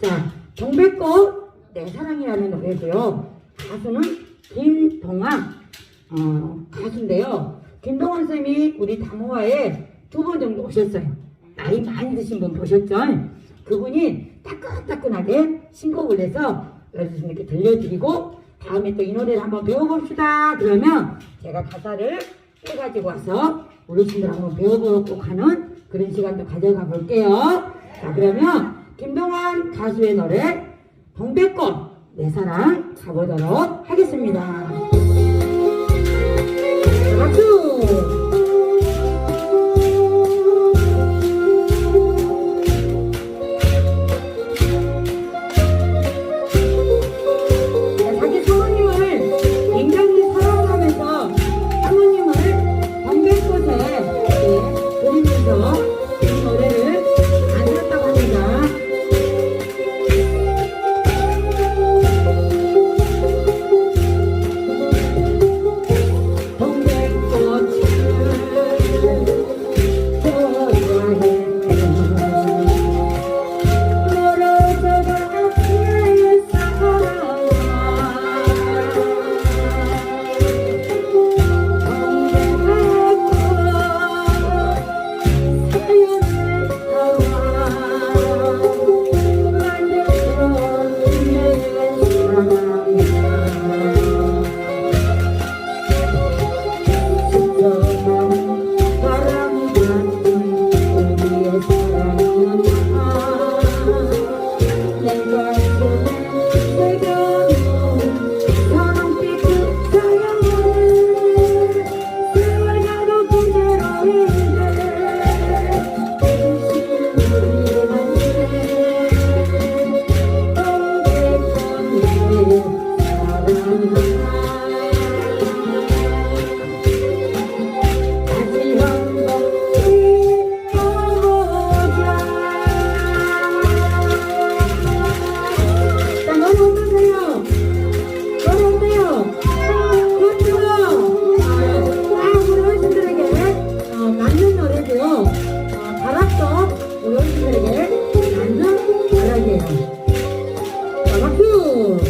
자, 동백꽃 내 사랑이라는 노래고요. 가수는 김동완 어, 가수인데요. 김동완 쌤이 우리 다모아에 두 번 정도 오셨어요. 나이 많이 드신 분 보셨죠? 그분이 따끈따끈하게 신곡을 내서 여러분 이렇게 들려드리고 다음에 또 이 노래를 한번 배워봅시다. 그러면 제가 가사를 해가지고 와서 어르신들 한번 배워보고 하는 그런 시간도 가져가 볼게요. 자, 그러면 김동완 가수의 노래 동백꽃 내 사랑 가보도록 하겠습니다. um